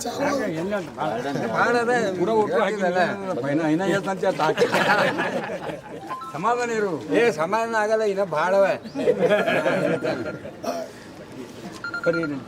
ಸಮಾಧಾನ ಇರು. ಏ ಸಮಾಧಾನ ಆಗಲ್ಲ ಇನ್ನ ಭಾಳವ ಕರೀರಿ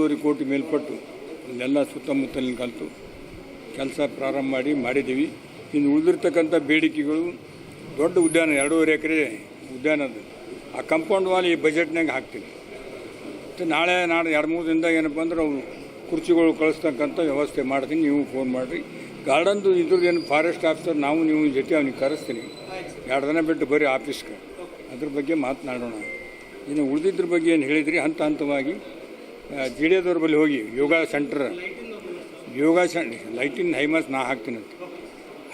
ಒಂದೂವರೆ ಕೋಟಿ ಮೇಲ್ಪಟ್ಟು ಇಲ್ಲೆಲ್ಲ ಸುತ್ತಮುತ್ತಲಿನ ಕಲಿತು ಕೆಲಸ ಪ್ರಾರಂಭ ಮಾಡಿ ಮಾಡಿದ್ದೀವಿ. ಇನ್ನು ಉಳಿದಿರ್ತಕ್ಕಂಥ ಬೇಡಿಕೆಗಳು ದೊಡ್ಡ ಉದ್ಯಾನ, ಎರಡೂವರೆ ಎಕರೆ ಉದ್ಯಾನದ ಆ ಕಂಪೌಂಡ್ ವಾಲ್ ಈ ಬಜೆಟ್ನಾಗ ಹಾಕ್ತೀನಿ ಮತ್ತು ನಾಳೆ ನಾಳೆ ಎರಡು, ಮೂರು ದಿನದಾಗ ಏನಪ್ಪ ಅಂದ್ರೆ ಅವರು ಕುರ್ಚಿಗಳು ಕಳಿಸ್ತಕ್ಕಂಥ ವ್ಯವಸ್ಥೆ ಮಾಡ್ತೀನಿ, ನೀವು ಫೋನ್ ಮಾಡಿರಿ. ಗಾರ್ಡನ್ದು ಇದ್ರದ್ದು ಏನು ಫಾರೆಸ್ಟ್ ಆಫೀಸರ್ ನಾವು, ನೀವು ಜೊತೆ ಅವ್ನಿಗೆ ಕರೆಸ್ತೀನಿ. ಎರಡು ದಿನ ಬಿಟ್ಟು ಬರೀ ಆಫೀಸ್ಗೆ ಅದ್ರ ಬಗ್ಗೆ ಮಾತನಾಡೋಣ. ಇನ್ನು ಉಳಿದಿದ್ರ ಬಗ್ಗೆ ಏನು ಹೇಳಿದ್ರಿ? ಹಂತ ಹಂತವಾಗಿ. ಜಿ ಡಿ ಎದವ್ರ ಬಳಿ ಹೋಗಿ ಯೋಗ ಸೆಂಟ್ರ್, ಯೋಗ ಸೆಂಟ್ ಲೈಟಿನ ಹೈಮಾಸ್ ನಾ ಹಾಕ್ತೀನಂತ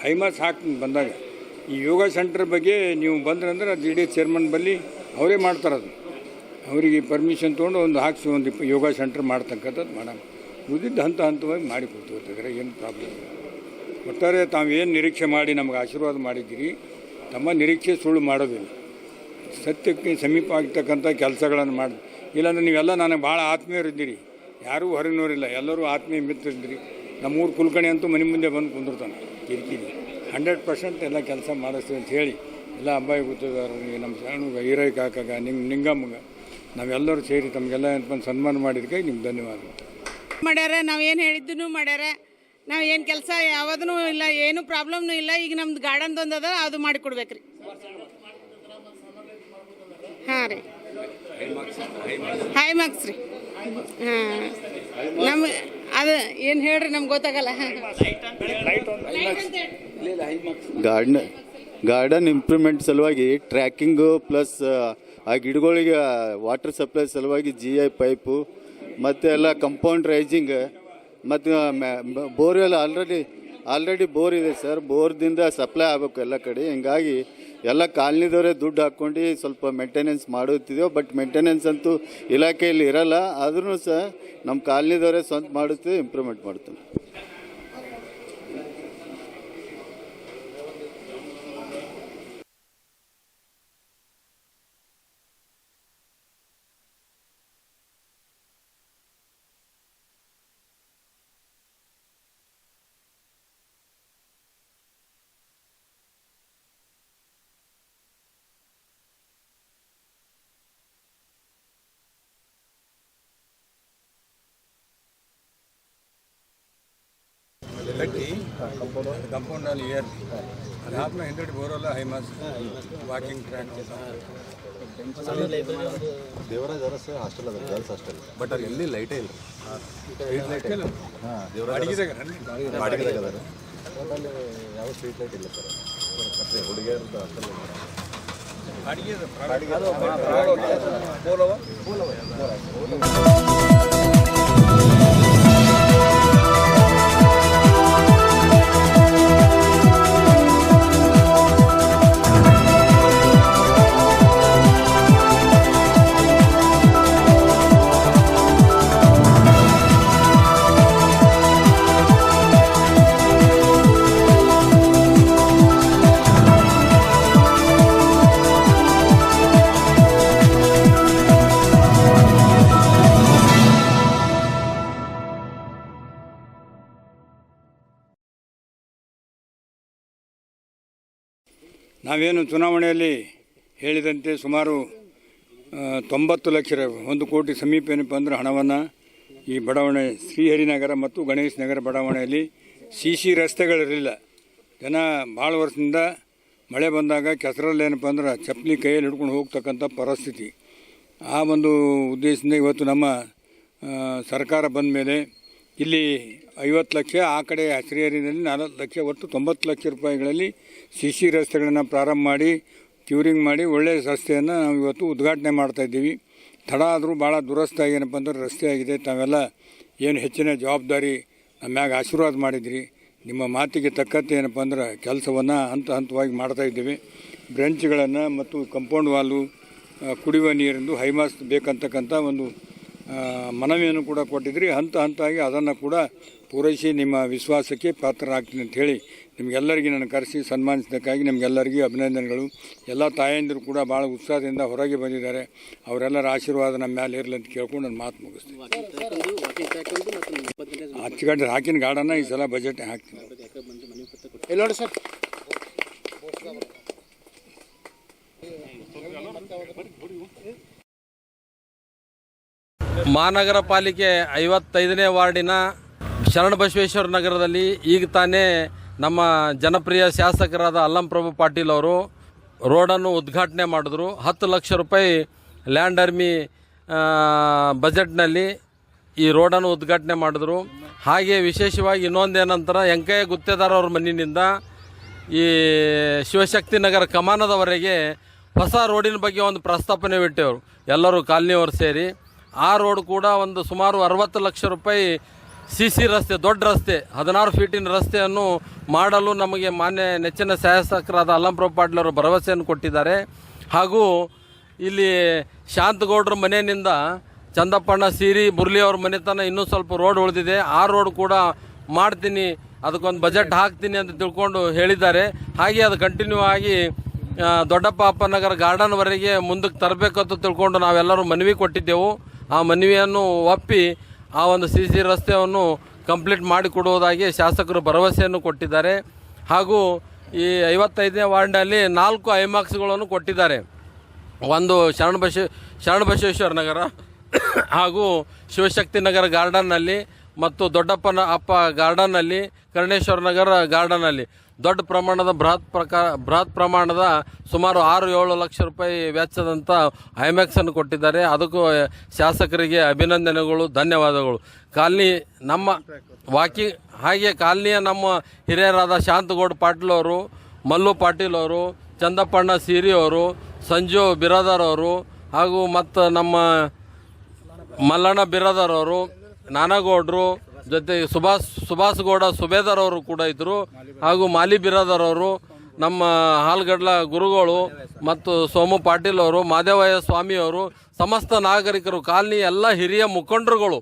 ಹೈಮಾಸ್ ಹಾಕ್ತೀನಿ ಬಂದಾಗ. ಈ ಯೋಗ ಸೆಂಟ್ರ್ ಬಗ್ಗೆ ನೀವು ಬಂದ್ರೆ ಅಂದ್ರೆ ಜಿ ಡಿ ಚೇರ್ಮನ್ ಬಳಿ ಅವರೇ ಮಾಡ್ತಾರೆ ಅದು. ಅವರಿಗೆ ಪರ್ಮಿಷನ್ ತೊಗೊಂಡು ಒಂದು ಹಾಕ್ಸಿ ಒಂದು ಯೋಗ ಸೆಂಟ್ರ್ ಮಾಡ್ತಕ್ಕಂಥದ್ದು ಮಾಡೋಣ ಉಳಿದಿದ್ದು ಹಂತ ಹಂತವಾಗಿ ಮಾಡಿ ಕೊಡ್ತಿರ್ತಿದ್ರೆ ಏನು ಪ್ರಾಬ್ಲಮ್ ಒಟ್ಟಾರೆ ತಾವು ಏನು ನಿರೀಕ್ಷೆ ಮಾಡಿ ನಮಗೆ ಆಶೀರ್ವಾದ ಮಾಡಿದ್ದೀರಿ, ತಮ್ಮ ನಿರೀಕ್ಷೆ ಸುಳ್ಳು ಮಾಡೋದಿಲ್ಲ. ಸತ್ಯಕ್ಕೆ ಸಮೀಪ ಆಗ್ತಕ್ಕಂಥ ಕೆಲಸಗಳನ್ನು ಮಾಡಿ ಇಲ್ಲಾಂದ್ರೆ ನೀವೆಲ್ಲ ನನಗೆ ಭಾಳ ಆತ್ಮೀಯರಿದ್ದೀರಿ. ಯಾರೂ ಹೊರಗಿನವರಿಲ್ಲ, ಎಲ್ಲರೂ ಆತ್ಮೀಯ ಮಿತ್ರರಿದ್ದೀರಿ. ನಮ್ಮೂರು ಕುಲ್ಕಣಿ ಅಂತೂ ಮನೆ ಮುಂದೆ ಬಂದು ಕುಂದಿರ್ತಾನೆ ಕಿರಿಕಿರಿ. ಹಂಡ್ರೆಡ್ ಪರ್ಸೆಂಟ್ ಎಲ್ಲ ಕೆಲಸ ಮಾಡಿಸ್ತೀವಿ ಅಂತ ಹೇಳಿ, ಎಲ್ಲ ಅಂಬಾಯಿ ಗುತ್ತದಾರರಿಗೆ ನಮ್ಮ ಸಣ್ಣ ಹೀರೈ ಕಾಕಾಗ ನಿಮ್ಮ ನಿಂಗಮ್ಮಗ, ನಾವೆಲ್ಲರೂ ಸೇರಿ ತಮಗೆಲ್ಲ ಬಂದು ಸನ್ಮಾನ ಮಾಡಿದ್ದಕ್ಕೆ ನಿಮ್ಗೆ ಧನ್ಯವಾದ. ಮಾಡ್ಯಾರ, ನಾವು ಏನು ಹೇಳಿದ್ದನ್ನು ಮಾಡ್ಯಾರ. ನಾವು ಏನು ಕೆಲಸ ಯಾವುದೂ ಇಲ್ಲ, ಏನು ಪ್ರಾಬ್ಲಮ್ನು ಇಲ್ಲ. ಈಗ ನಮ್ದು ಗಾರ್ಡನ್ದು ಒಂದು ಅದ, ಅದು ಮಾಡಿ ಕೊಡ್ಬೇಕ್ರಿ ಹಾಂ ರೀ. ಹೈ ಮಾರ್ಕ್ಸ್ ರೀ. ಹಾಂ. ನಮ್ಮ ಅದು, ಏನು ಹೇಳ್ರಿ, ನಮ್ಗೆ ಗೊತ್ತಾಗಲ್ಲ. ಗಾರ್ಡನ್ ಗಾರ್ಡನ್ ಇಂಪ್ರೂವ್ಮೆಂಟ್ ಸಲುವಾಗಿ ಟ್ರ್ಯಾಕಿಂಗು ಪ್ಲಸ್ ಆ ಗಿಡಗಳಿಗೆ ವಾಟರ್ ಸಪ್ಲೈ ಸಲುವಾಗಿ ಜಿ ಐ ಪೈಪು ಮತ್ತು ಎಲ್ಲ ಕಂಪೌಂಡ್ ರೈಸಿಂಗ್ ಮತ್ತು ಬೋರ್ವೆಲ್ ಆಲ್ರೆಡಿ ಆಲ್ರೆಡಿ ಬೋರ್ ಇದೆ ಸರ್ ಬೋರ್ದಿಂದ ಸಪ್ಲೈ ಆಗಬೇಕು ಎಲ್ಲ ಕಡೆ. ಹಿಂಗಾಗಿ ಎಲ್ಲ ಕಾಲನಿದವರೇ ದುಡ್ಡು ಹಾಕ್ಕೊಂಡು ಸ್ವಲ್ಪ ಮೇಂಟೆನೆನ್ಸ್ ಮಾಡುತ್ತಿದ್ದೇವೆ ಬಟ್ ಮೇಂಟೆನೆನ್ಸ್ ಅಂತೂ ಇಲಾಖೆಯಲ್ಲಿ ಇರಲ್ಲ. ಆದ್ರೂ ಸಹ ನಮ್ಮ ಕಾಲನಿದವರೇ ಸ್ವಂತ ಮಾಡುತ್ತೆ ಇಂಪ್ರೂವ್ಮೆಂಟ್ ಮಾಡ್ತೀವಿ ಕಂಪೌಂಡಲ್ಲಿ ಏರ್. ಅದಾದ್ಮೇಲೆ ಹಿಂದಡಿ ಬೋರಲ್ಲ high mast walking track Devaraj Urs hostel ಅದ ಗರ್ಲ್ಸ್ ಹಾಸ್ಟೆಲ್ ಬಟ್ ಅಲ್ಲಿ. ಎಲ್ಲಿ ಲೈಟೇ ಇಲ್ಲ. ಸ್ಟ್ರೀಟ್ ಲೈಟ್ ಇಲ್ಲ. ಹಾಂ ದೇವರಾಜ್ ಬಾಡಿಗೆದಾಗ ಅದಾರ ಬಟ್ ಅಲ್ಲಿ ಯಾವ ಸ್ಟ್ರೀಟ್ ಲೈಟ್ ಇಲ್ಲ ಸರ್. ಮತ್ತೆ ಹುಡುಗಿಯರ್ದು ಹಾಸ್ಟೆಲ್ ಅಡಿಗೆ ನಾವೇನು ಚುನಾವಣೆಯಲ್ಲಿ ಹೇಳಿದಂತೆ ಸುಮಾರು ತೊಂಬತ್ತು ಲಕ್ಷ ಒಂದು ಕೋಟಿ ಸಮೀಪ ಏನಪ್ಪ ಅಂದರೆ ಹಣವನ್ನು ಈ ಬಡಾವಣೆ ಶ್ರೀಹರಿನಗರ ಮತ್ತು ಗಣೇಶ್ ನಗರ ಬಡಾವಣೆಯಲ್ಲಿ ಸಿ ಸಿ ರಸ್ತೆಗಳಿರಲಿಲ್ಲ. ಜನ ಭಾಳ ವರ್ಷದಿಂದ ಮಳೆ ಬಂದಾಗ ಕೆಸರಲ್ಲಿ ಏನಪ್ಪ ಅಂದ್ರೆ ಚಪ್ಪಲಿ ಕೈಯಲ್ಲಿ ಹಿಡ್ಕೊಂಡು ಹೋಗ್ತಕ್ಕಂಥ ಪರಿಸ್ಥಿತಿ. ಆ ಒಂದು ಉದ್ದೇಶದಿಂದ ಇವತ್ತು ನಮ್ಮ ಸರ್ಕಾರ ಬಂದ ಮೇಲೆ ಇಲ್ಲಿ ಐವತ್ತು ಲಕ್ಷ, ಆ ಕಡೆ ಹಸಿರಿಯರಿನಲ್ಲಿ ನಲವತ್ತು ಲಕ್ಷ, ಒಟ್ಟು ತೊಂಬತ್ತು ಲಕ್ಷ ರೂಪಾಯಿಗಳಲ್ಲಿ ಸಿ ಸಿ ರಸ್ತೆಗಳನ್ನು ಪ್ರಾರಂಭ ಮಾಡಿ ಕ್ಯೂರಿಂಗ್ ಮಾಡಿ ಒಳ್ಳೆಯ ರಸ್ತೆಯನ್ನು ನಾವು ಇವತ್ತು ಉದ್ಘಾಟನೆ ಮಾಡ್ತಾಯಿದ್ದೀವಿ ತಡ ಆದರೂ ಭಾಳ ದುರಸ್ತ ಏನಪ್ಪ ಅಂದ್ರೆ ರಸ್ತೆ ಆಗಿದೆ. ತಾವೆಲ್ಲ ಏನು ಹೆಚ್ಚಿನ ಜವಾಬ್ದಾರಿ ನಮ್ಮ ಆಶೀರ್ವಾದ ಮಾಡಿದ್ರಿ. ನಿಮ್ಮ ಮಾತಿಗೆ ತಕ್ಕಂತೆ ಏನಪ್ಪ ಅಂದ್ರೆ ಕೆಲಸವನ್ನು ಹಂತ ಹಂತವಾಗಿ ಮಾಡ್ತಾಯಿದ್ದೀವಿ ಬ್ರೆಂಚ್ಗಳನ್ನು ಮತ್ತು ಕಂಪೌಂಡ್ ವಾಲು ಕುಡಿಯುವ ನೀರಿಂದು ಹೈಮಾಸ್ ಬೇಕಂತಕ್ಕಂಥ ಒಂದು ಮನವಿಯನ್ನು ಕೂಡ ಕೊಟ್ಟಿದ್ರಿ. ಹಂತ ಹಂತವಾಗಿ ಅದನ್ನು ಕೂಡ ಪೂರೈಸಿ ನಿಮ್ಮ ವಿಶ್ವಾಸಕ್ಕೆ ಪಾತ್ರರಾಗ್ತೀನಿ ಅಂತ ಹೇಳಿ ನಿಮಗೆಲ್ಲರಿಗೂ ನಾನು ಕರೆಸಿ ಸನ್ಮಾನಿಸಿದ್ದಕ್ಕಾಗಿ ನಿಮಗೆಲ್ಲರಿಗೂ ಅಭಿನಂದನೆಗಳು. ಎಲ್ಲ ತಾಯಂದಿರು ಕೂಡ ಭಾಳ ಉತ್ಸಾಹದಿಂದ ಹೊರಗೆ ಬಂದಿದ್ದಾರೆ. ಅವರೆಲ್ಲರ ಆಶೀರ್ವಾದ ನಮ್ಮ ಮೇಲೆ ಇರಲಿ ಅಂತ ಕೇಳ್ಕೊಂಡು ನಾನು ಮಾತು ಮುಗಿಸ್ತೀನಿ. ಅಚ್ಚುಗಡ್ಡೆ ಹಾಕಿನ ಗಾರ್ಡನ್ನ ಈ ಸಲ ಬಜೆಟ್ ಹಾಕ್ತೀನಿ ಇಲ್ಲಿ ನೋಡಿ ಸರ್ ಮಹಾನಗರ ಪಾಲಿಕೆ ಐವತ್ತೈದನೇ ವಾರ್ಡಿನ ಶರಣಬಸವೇಶ್ವರ ನಗರದಲ್ಲಿ ಈಗ ತಾನೇ ನಮ್ಮ ಜನಪ್ರಿಯ ಶಾಸಕರಾದ ಅಲ್ಲಂಪ್ರಭು ಪಾಟೀಲ್ ಅವರು ರೋಡನ್ನು ಉದ್ಘಾಟನೆ ಮಾಡಿದ್ರು. ಹತ್ತು ಲಕ್ಷ ರೂಪಾಯಿ ಲ್ಯಾಂಡ್ ಅರ್ಮಿ ಬಜೆಟ್ನಲ್ಲಿ ಈ ರೋಡನ್ನು ಉದ್ಘಾಟನೆ ಮಾಡಿದ್ರು. ಹಾಗೆ ವಿಶೇಷವಾಗಿ ಇನ್ನೊಂದೇನಂತರ ವೆಂಕಯ್ಯ ಗುತ್ತೇದಾರ ಅವ್ರ ಮನೆಯಿಂದ ಈ ಶಿವಶಕ್ತಿ ನಗರ ಕಮಾನದವರೆಗೆ ಹೊಸ ರೋಡಿನ ಬಗ್ಗೆ ಒಂದು ಪ್ರಸ್ತಾಪನೆ ಬಿಟ್ಟೆವರು. ಎಲ್ಲರೂ ಕಾಲನಿಯವರು ಸೇರಿ ಆ ರೋಡ್ ಕೂಡ ಒಂದು ಸುಮಾರು ಅರವತ್ತು ಲಕ್ಷ ರೂಪಾಯಿ ಸಿ ಸಿ ರಸ್ತೆ, ದೊಡ್ಡ ರಸ್ತೆ, ಹದಿನಾರು ಫೀಟಿನ ರಸ್ತೆಯನ್ನು ಮಾಡಲು ನಮಗೆ ಮಾನ್ಯ ನೆಚ್ಚಿನ ಶಾಸಕರಾದ ಅಲ್ಲಂಪ್ರಭು ಪಾಟೀಲ್ ಅವರು ಭರವಸೆಯನ್ನು ಕೊಟ್ಟಿದ್ದಾರೆ. ಹಾಗೂ ಇಲ್ಲಿ ಶಾಂತಗೌಡ್ರ ಮನೆಯಿಂದ ಚಂದಪ್ಪಣ್ಣ, ಸೀರಿ ಬುರ್ಲಿ ಅವ್ರ ಮನೆ ತನಕ ಇನ್ನೂ ಸ್ವಲ್ಪ ರೋಡ್ ಉಳಿದಿದೆ. ಆ ರೋಡ್ ಕೂಡ ಮಾಡ್ತೀನಿ, ಅದಕ್ಕೊಂದು ಬಜೆಟ್ ಹಾಕ್ತೀನಿ ಅಂತ ತಿಳ್ಕೊಂಡು ಹೇಳಿದ್ದಾರೆ. ಹಾಗೆ ಅದು ಕಂಟಿನ್ಯೂ ಆಗಿ ದೊಡ್ಡಪ್ಪ ಅಪ್ಪನಗರ ಗಾರ್ಡನ್ವರೆಗೆ ಮುಂದಕ್ಕೆ ತರಬೇಕು ಅಂತ ತಿಳ್ಕೊಂಡು ನಾವೆಲ್ಲರೂ ಮನವಿ ಕೊಟ್ಟಿದ್ದೆವು. ಆ ಮನವಿಯನ್ನು ಒಪ್ಪಿ ಆ ಒಂದು ಸಿ ಸಿ ರಸ್ತೆಯನ್ನು ಕಂಪ್ಲೀಟ್ ಮಾಡಿಕೊಡುವುದಾಗಿ ಶಾಸಕರು ಭರವಸೆಯನ್ನು ಕೊಟ್ಟಿದ್ದಾರೆ. ಹಾಗೂ ಈ ಐವತ್ತೈದನೇ ವಾರ್ಡ್ನಲ್ಲಿ ನಾಲ್ಕು ಐಮಾಕ್ಸ್ಗಳನ್ನು ಕೊಟ್ಟಿದ್ದಾರೆ. ಒಂದು ಶರಣ ಶರಣಬಸವೇಶ್ವರ ನಗರ ಹಾಗೂ ಶಿವಶಕ್ತಿ ನಗರ ಗಾರ್ಡನ್ನಲ್ಲಿ ಮತ್ತು ದೊಡ್ಡಪ್ಪನ ಅಪ್ಪ ಗಾರ್ಡನ್ನಲ್ಲಿ, ಕರ್ಣೇಶ್ವರ ನಗರ ಗಾರ್ಡನ್ನಲ್ಲಿ. ದೊಡ್ಡ ಪ್ರಮಾಣದ ಬೃಹತ್ ಪ್ರಕಾರ ಬೃಹತ್ ಪ್ರಮಾಣದ ಸುಮಾರು ಆರು ಏಳು ಲಕ್ಷ ರೂಪಾಯಿ ವೆಚ್ಚದಂಥ ಐಮ್ಯಾಕ್ಸನ್ನು ಕೊಟ್ಟಿದ್ದಾರೆ. ಅದಕ್ಕೂ ಶಾಸಕರಿಗೆ ಅಭಿನಂದನೆಗಳು, ಧನ್ಯವಾದಗಳು. ಕಾಲನಿ ನಮ್ಮ ವಾಕಿ, ಹಾಗೆ ಕಾಲನಿಯ ನಮ್ಮ ಹಿರಿಯರಾದ ಶಾಂತಗೌಡ ಪಾಟೀಲ್ ಅವರು, ಮಲ್ಲು ಪಾಟೀಲ್ ಅವರು, ಚಂದಪ್ಪಣ್ಣ ಸೀರಿ ಅವರು, ಸಂಜು ಬಿರಾದರ್ ಅವರು, ಹಾಗೂ ಮತ್ತು ನಮ್ಮ ಮಲ್ಲಣ್ಣ ಬಿರಾದರ್ ಅವರು, ನಾನಗೌಡರು ಜೊತೆ ಸುಭಾಷ್ ಸುಭಾಷ್ ಗೌಡ ಸುಬೇದರ್ ಅವರು ಕೂಡ ಇದ್ದರು ಹಾಗೂ ಮಾಲಿ ಬಿರಾದರ್ ಅವರು, ನಮ್ಮ ಹಾಲ್ಗಡ್ಲ ಗುರುಗಳು ಮತ್ತು ಸೋಮು ಪಾಟೀಲ್ ಅವರು, ಮಾದೇವಯ್ಯ ಸ್ವಾಮಿ ಅವರು, ಸಮಸ್ತ ನಾಗರಿಕರು, ಕಾಲನಿ ಎಲ್ಲ ಹಿರಿಯ ಮುಖಂಡರುಗಳು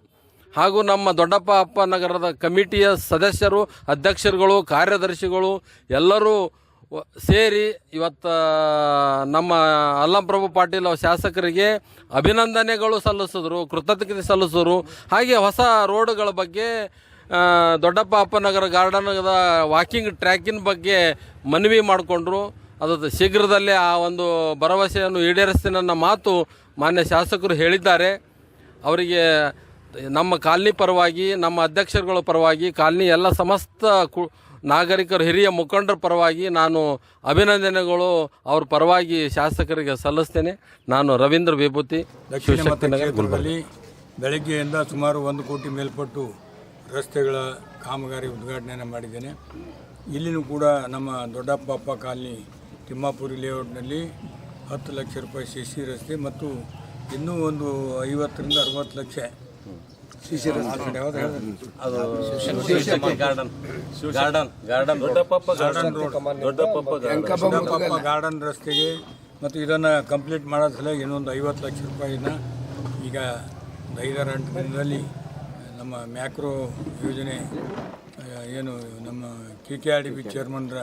ಹಾಗೂ ನಮ್ಮ ದೊಡ್ಡಪ್ಪ ಅಪ್ಪ ನಗರದ ಕಮಿಟಿಯ ಸದಸ್ಯರು, ಅಧ್ಯಕ್ಷರುಗಳು, ಕಾರ್ಯದರ್ಶಿಗಳು, ಎಲ್ಲರೂ ಸೇರಿ ಇವತ್ತು ನಮ್ಮ ಅಲ್ಲಂಪ್ರಭು ಪಾಟೀಲ್ ಅವ್ರ ಶಾಸಕರಿಗೆ ಅಭಿನಂದನೆಗಳು ಸಲ್ಲಿಸಿದ್ರು, ಕೃತಜ್ಞತೆ ಸಲ್ಲಿಸಿದ್ರು. ಹಾಗೆ ಹೊಸ ರೋಡ್ಗಳ ಬಗ್ಗೆ ದೊಡ್ಡಪ್ಪ ಅಪ್ಪನಗರ ಗಾರ್ಡನ್ದ ವಾಕಿಂಗ್ ಟ್ರ್ಯಾಕಿನ ಬಗ್ಗೆ ಮನವಿ ಮಾಡಿಕೊಂಡ್ರು. ಅದು ಶೀಘ್ರದಲ್ಲೇ ಆ ಒಂದು ಭರವಸೆಯನ್ನು ಈಡೇರಿಸ್ತೀನಿ ಅನ್ನೋ ಮಾತು ಮಾನ್ಯ ಶಾಸಕರು ಹೇಳಿದ್ದಾರೆ. ಅವರಿಗೆ ನಮ್ಮ ಕಾಲನಿ ಪರವಾಗಿ, ನಮ್ಮ ಅಧ್ಯಕ್ಷರುಗಳ ಪರವಾಗಿ, ಕಾಲನಿ ಎಲ್ಲ ಸಮಸ್ತ ಕು ನಾಗರಿಕರು ಹಿರಿಯ ಮುಖಂಡರ ಪರವಾಗಿ ನಾನು ಅಭಿನಂದನೆಗಳು. ಅವ್ರ ಪರವಾಗಿ ಶಾಸಕರಿಗೆ ಸಲ್ಲಿಸ್ತೇನೆ. ನಾನು ರವೀಂದ್ರ ವಿಭೂತಿ ಕ್ಷೇತ್ರದಲ್ಲಿ ಬೆಳಗ್ಗೆಯಿಂದ ಸುಮಾರು ಒಂದು ಕೋಟಿ ಮೇಲ್ಪಟ್ಟು ರಸ್ತೆಗಳ ಕಾಮಗಾರಿ ಉದ್ಘಾಟನೆಯನ್ನು ಮಾಡಿದ್ದೇನೆ. ಇಲ್ಲಿನೂ ಕೂಡ ನಮ್ಮ ದೊಡ್ಡಪ್ಪಪ್ಪ ಕಾಲನಿ ತಿಮ್ಮಾಪುರಿ ಲೇಔಟ್ನಲ್ಲಿ ಹತ್ತು ಲಕ್ಷ ರೂಪಾಯಿ ಸಿ ಸಿ ರಸ್ತೆ ಮತ್ತು ಇನ್ನೂ ಒಂದು ಐವತ್ತರಿಂದ ಅರವತ್ತು lakh garden garden garden garden road ದೊಡ್ಡಪ್ಪ ಗಾರ್ಡನ್ ರಸ್ತೆಗೆ ಮತ್ತು ಇದನ್ನು ಕಂಪ್ಲೀಟ್ ಮಾಡೋ ಸಲುವಾಗಿ ಇನ್ನೊಂದು ಐವತ್ತು ಲಕ್ಷ ರೂಪಾಯಿನ ಈಗ ಒಂದು ಐದಾರು ಎಂಟು ದಿನದಲ್ಲಿ ನಮ್ಮ ಮ್ಯಾಕ್ರೋ ಯೋಜನೆ ಏನು ನಮ್ಮ K K R D B ಚೇರ್ಮನ್ರ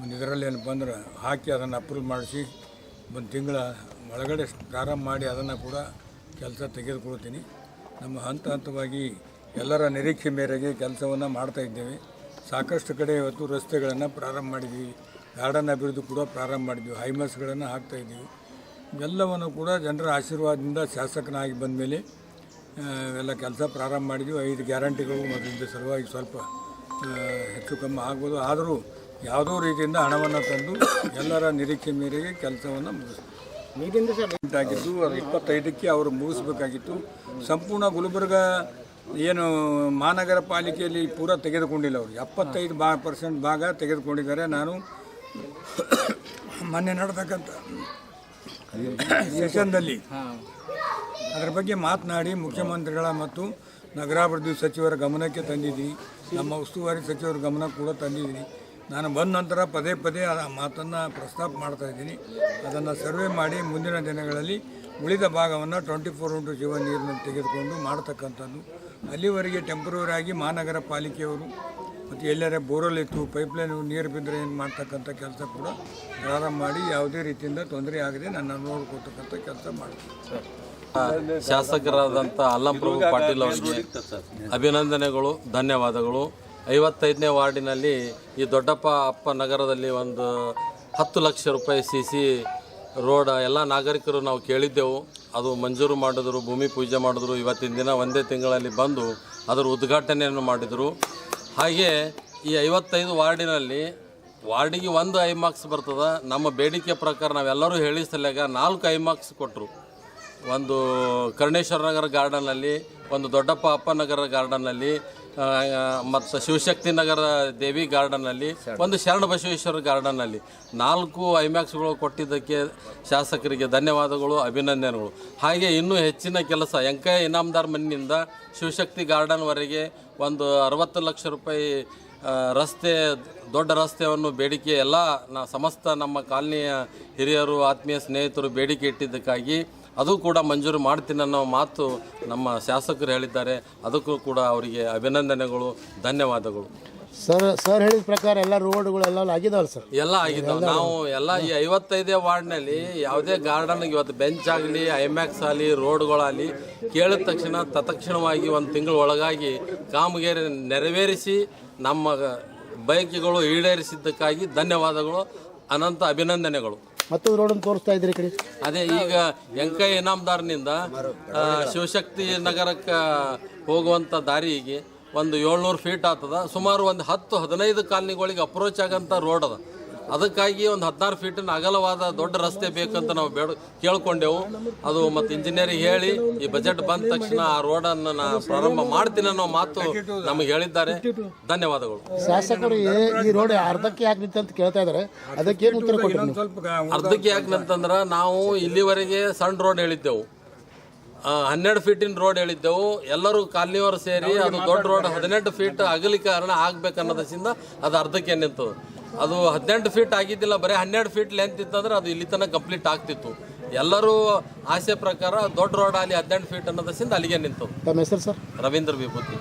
ಒಂದು ಇದರಲ್ಲಿ ಏನು ಬಂದ್ರೆ ಹಾಕಿ ಅದನ್ನು ಅಪ್ರೂವ್ ಮಾಡಿಸಿ ಒಂದು ತಿಂಗಳ ಒಳಗಡೆ ಪ್ರಾರಂಭ ಮಾಡಿ ಅದನ್ನು ಕೂಡ ಕೆಲಸ ತೆಗೆದುಕೊಳ್ತೀನಿ ನಮ್ಮ ಹಂತ ಹಂತವಾಗಿ ಎಲ್ಲರ ನಿರೀಕ್ಷೆ ಮೇರೆಗೆ ಕೆಲಸವನ್ನು ಮಾಡ್ತಾ ಇದ್ದೇವೆ. ಸಾಕಷ್ಟು ಕಡೆ ಇವತ್ತು ರಸ್ತೆಗಳನ್ನು ಪ್ರಾರಂಭ ಮಾಡಿದ್ವಿ ಗಾರ್ಡನ್ ಅಭಿವೃದ್ಧಿ ಕೂಡ ಪ್ರಾರಂಭ ಮಾಡಿದ್ವಿ ಹೈಮಸ್ಗಳನ್ನು ಹಾಕ್ತಾ ಇದ್ದೀವಿ. ಇವೆಲ್ಲವನ್ನು ಕೂಡ ಜನರ ಆಶೀರ್ವಾದದಿಂದ ಶಾಸಕನಾಗಿ ಬಂದ ಮೇಲೆ ಎಲ್ಲ ಕೆಲಸ ಪ್ರಾರಂಭ ಮಾಡಿದ್ವಿ ಐದು ಗ್ಯಾರಂಟಿಗಳು ಇದ್ರ ಸಲುವಾಗಿ ಸ್ವಲ್ಪ ಹೆಚ್ಚು ಕಮ್ಮಿ ಆಗ್ಬೋದು. ಆದರೂ ಯಾವುದೋ ರೀತಿಯಿಂದ ಹಣವನ್ನು ತಂದು ಎಲ್ಲರ ನಿರೀಕ್ಷೆ ಮೇರೆಗೆ ಕೆಲಸವನ್ನು ಮುಗಿಸ್ತೀವಿ. ಆಗಿದ್ದು ಅದು ಇಪ್ಪತ್ತೈದಕ್ಕೆ ಅವರು ಮುಗಿಸಬೇಕಾಗಿತ್ತು. ಸಂಪೂರ್ಣ ಗುಲ್ಬರ್ಗ ಏನು ಮಹಾನಗರ ಪಾಲಿಕೆಯಲ್ಲಿ ಪೂರ ತೆಗೆದುಕೊಂಡಿಲ್ಲ ಅವರು. ಎಪ್ಪತ್ತೈದು ಬಾ ಪರ್ಸೆಂಟ್ ಭಾಗ ತೆಗೆದುಕೊಂಡಿದ್ದಾರೆ. ನಾನು ಮೊನ್ನೆ ನಡೆತಕ್ಕಂಥ ಸೆಷನ್ನಲ್ಲಿ ಅದರ ಬಗ್ಗೆ ಮಾತನಾಡಿ ಮುಖ್ಯಮಂತ್ರಿಗಳ ಮತ್ತು ನಗರಾಭಿವೃದ್ಧಿ ಸಚಿವರ ಗಮನಕ್ಕೆ ತಂದಿದ್ದೀನಿ. ನಮ್ಮ ಉಸ್ತುವಾರಿ ಸಚಿವರ ಗಮನ ಕೂಡ ತಂದಿದ್ದೀನಿ. ನಾನು ಬಂದ ನಂತರ ಪದೇ ಪದೇ ಆ ಮಾತನ್ನು ಪ್ರಸ್ತಾಪ ಮಾಡ್ತಾ ಇದ್ದೀನಿ. ಅದನ್ನು ಸರ್ವೆ ಮಾಡಿ ಮುಂದಿನ ದಿನಗಳಲ್ಲಿ ಉಳಿದ ಭಾಗವನ್ನು ಟ್ವೆಂಟಿ ಫೋರ್ ಇಂಟು ಜೀವ ನೀರನ್ನು ತೆಗೆದುಕೊಂಡು ಮಾಡ್ತಕ್ಕಂಥದ್ದು. ಅಲ್ಲಿವರೆಗೆ ಟೆಂಪ್ರವರಿ ಆಗಿ ಮಹಾನಗರ ಪಾಲಿಕೆಯವರು ಮತ್ತು ಎಲ್ಲರ ಬೋರ್ವೆಲ್ ಇತ್ತು ಪೈಪ್ಲೈನ್ ನೀರು ಬಿದ್ದರೆ ಏನು ಮಾಡ್ತಕ್ಕಂಥ ಕೆಲಸ ಕೂಡ ಪ್ರಾರಂಭ ಮಾಡಿ ಯಾವುದೇ ರೀತಿಯಿಂದ ತೊಂದರೆ ಆಗದೆ ನನ್ನ ನೋಡ್ಕೊಳ್ತಕ್ಕಂಥ ಕೆಲಸ ಮಾಡ್ತೀನಿ. ಶಾಸಕರಾದಂಥ ಅಲ್ಲಂಪ್ರಭು ಪಾಟೀಲ್ ಅವರಿಗೆ ಅಭಿನಂದನೆಗಳು ಧನ್ಯವಾದಗಳು. ಐವತ್ತೈದನೇ ವಾರ್ಡಿನಲ್ಲಿ ಈ ದೊಡ್ಡಪ್ಪ ಅಪ್ಪ ನಗರದಲ್ಲಿ ಒಂದು ಹತ್ತು ಲಕ್ಷ ರೂಪಾಯಿ ಸಿ ಸಿ ರೋಡ್ ಎಲ್ಲ ನಾಗರಿಕರು ನಾವು ಕೇಳಿದ್ದೆವು. ಅದು ಮಂಜೂರು ಮಾಡಿದ್ರು, ಭೂಮಿ ಪೂಜೆ ಮಾಡಿದ್ರು, ಇವತ್ತಿನ ದಿನ ಒಂದೇ ತಿಂಗಳಲ್ಲಿ ಬಂದು ಅದರ ಉದ್ಘಾಟನೆಯನ್ನು ಮಾಡಿದರು. ಹಾಗೆ ಈ ಐವತ್ತೈದು ವಾರ್ಡಿನಲ್ಲಿ ವಾರ್ಡಿಗೆ ಒಂದು ಐ ಮಾರ್ಕ್ಸ್ ಬರ್ತದೆ, ನಮ್ಮ ಬೇಡಿಕೆ ಪ್ರಕಾರ ನಾವೆಲ್ಲರೂ ಹೇಳಿ ಸಲ್ಯಾಗ ನಾಲ್ಕು ಐ ಮಾರ್ಕ್ಸ್ ಕೊಟ್ಟರು ಒಂದು ಕರ್ಣೇಶ್ವರ ನಗರ ಗಾರ್ಡನ್ನಲ್ಲಿ, ಒಂದು ದೊಡ್ಡಪ್ಪ ಅಪ್ಪ ನಗರ ಗಾರ್ಡನ್ನಲ್ಲಿ ಮತ್ತು ಶಿವಶಕ್ತಿ ನಗರ ದೇವಿ ಗಾರ್ಡನ್ನಲ್ಲಿ, ಒಂದು ಶರಣ ಬಸವೇಶ್ವರ ಗಾರ್ಡನ್ನಲ್ಲಿ ನಾಲ್ಕು ಐಮ್ಯಾಕ್ಸ್ಗಳು ಕೊಟ್ಟಿದ್ದಕ್ಕೆ ಶಾಸಕರಿಗೆ ಧನ್ಯವಾದಗಳು, ಅಭಿನಂದನೆಗಳು. ಹಾಗೆ ಇನ್ನೂ ಹೆಚ್ಚಿನ ಕೆಲಸ ಎಂಕಯ್ಯ ಇನಾಮದಾರ್ ಮಣ್ಣಿನಿಂದ ಶಿವಶಕ್ತಿ ಗಾರ್ಡನ್ವರೆಗೆ ಒಂದು ಅರವತ್ತು ಲಕ್ಷ ರೂಪಾಯಿ ರಸ್ತೆ, ದೊಡ್ಡ ರಸ್ತೆಯನ್ನು ಬೇಡಿಕೆ, ಎಲ್ಲ ನಾ, ಸಮಸ್ತ ನಮ್ಮ ಕಾಲನಿಯ ಹಿರಿಯರು, ಆತ್ಮೀಯ ಸ್ನೇಹಿತರು ಬೇಡಿಕೆ ಇಟ್ಟಿದ್ದಕ್ಕಾಗಿ ಅದು ಕೂಡ ಮಂಜೂರು ಮಾಡ್ತೀನಿ ಅನ್ನೋ ಮಾತು ನಮ್ಮ ಶಾಸಕರು ಹೇಳಿದ್ದಾರೆ. ಅದಕ್ಕೂ ಕೂಡ ಅವರಿಗೆ ಅಭಿನಂದನೆಗಳು ಧನ್ಯವಾದಗಳು. ಸರ್ ಸರ್ ಹೇಳಿದ ಪ್ರಕಾರ ಎಲ್ಲ ರೋಡ್ಗಳೆಲ್ಲ ಆಗಿದಾವಲ್ಲ ಸರ್. ಎಲ್ಲ ಆಗಿದ್ದಾವೆ ನಾವು ಎಲ್ಲ ಈ ಐವತ್ತೈದೇ ವಾರ್ಡ್ನಲ್ಲಿ ಯಾವುದೇ ಗಾರ್ಡನ್ ಇವತ್ತು ಬೆಂಚ್ ಆಗಲಿ ಐಮ್ಯಾಕ್ಸ್ ಆಗಲಿ ರೋಡ್ಗಳಾಗಲಿ ಕೇಳಿದ ತಕ್ಷಣ ತತ್ಕ್ಷಣವಾಗಿ ಒಂದು ತಿಂಗಳ ಒಳಗಾಗಿ ಕಾಮಗಾರಿ ನೆರವೇರಿಸಿ ನಮ್ಮ ಬಯಕೆಗಳು ಈಡೇರಿಸಿದ್ದಕ್ಕಾಗಿ ಧನ್ಯವಾದಗಳು ಅನಂತ ಅಭಿನಂದನೆಗಳು. ಮತ್ತು ರೋಡನ್ನು ತೋರಿಸ್ತಾ ಇದ್ದೀರಿ ಕಡೆ ಅದೇ, ಈಗ ವೆಂಕಯ್ಯ ಇನಾಮದಾರ್ನಿಂದ ಶಿವಶಕ್ತಿ ನಗರಕ್ಕೆ ಹೋಗುವಂಥ ದಾರಿಗೆ ಒಂದು ಏಳ್ನೂರು ಫೀಟ್ ಆಗ್ತದ. ಸುಮಾರು ಒಂದು ಹತ್ತು, ಹದಿನೈದು ಕಾಲನಿಗಳಿಗೆ ಅಪ್ರೋಚ್ ಆಗಂತ ರೋಡ್ ಅದ. ಅದಕ್ಕಾಗಿ ಒಂದು ಹದಿನಾರು ಫೀಟಿನ ಅಗಲವಾದ ದೊಡ್ಡ ರಸ್ತೆ ಬೇಕಂತ ನಾವು ಬೇಡ ಕೇಳ್ಕೊಂಡೆವು. ಅದು ಮತ್ತು ಇಂಜಿನಿಯರಿಗೆ ಹೇಳಿ ಈ ಬಜೆಟ್ ಬಂದ ತಕ್ಷಣ ಆ ರೋಡನ್ನು ನಾ ಪ್ರಾರಂಭ ಮಾಡ್ತೀನಿ ಅನ್ನೋ ಮಾತು ನಮಗೆ ಹೇಳಿದ್ದಾರೆ. ಧನ್ಯವಾದಗಳು. ಶಾಸಕರು ಈ ರೋಡ್ ಅರ್ಧಕ್ಕೆ ಯಾಕೆ ನಿಂತ ಕೇಳ್ತಾ ಇದ್ದಾರೆ. ಅದಕ್ಕೆ ಉತ್ತರ ಅರ್ಧಕ್ಕೆ ಯಾಕೆ ಗ- ನಾವು ಇಲ್ಲಿವರೆಗೆ ಸಣ್ಣ ರೋಡ್ ಹೇಳಿದ್ದೆವು. ಹನ್ನೆರಡು ಫೀಟಿನ ರೋಡ್ ಹೇಳಿದ್ದೆವು. ಎಲ್ಲರೂ ಕಾಲನಿಯವರು ಸೇರಿ ಅದು ದೊಡ್ಡ ರೋಡ್ ಹದಿನೆಂಟು ಫೀಟ್ ಅಗಲಿಕಾರಣ ಆಗ್ಬೇಕನ್ನೋದರಿಂದ ಅದು ಅರ್ಧಕ್ಕೆ ನಿಂತು ಅದು ಹದಿನೆಂಟು ಫೀಟ್ ಆಗಿದ್ದಿಲ್ಲ ಬರೀ ಹನ್ನೆರಡು ಫೀಟ್ ಲೆಂತ್ ಇತ್ತಂದ್ರೆ ಅದು ಇಲ್ಲಿ ತನಕ ಕಂಪ್ಲೀಟ್ ಆಗ್ತಿತ್ತು. ಎಲ್ಲರೂ ಆಸೆ ಪ್ರಕಾರ ದೊಡ್ಡ ರೋಡ್ ಅಲ್ಲಿ ಹದಿನೆಂಟು ಫೀಟ್ ಅನ್ನೋದಸಿಂದ ಅಲ್ಲಿಗೆ ನಿಂತು. ತಮ್ಮ ಹೆಸರು ಸರ್? ರವೀಂದ್ರ ವಿಭೂತಿ.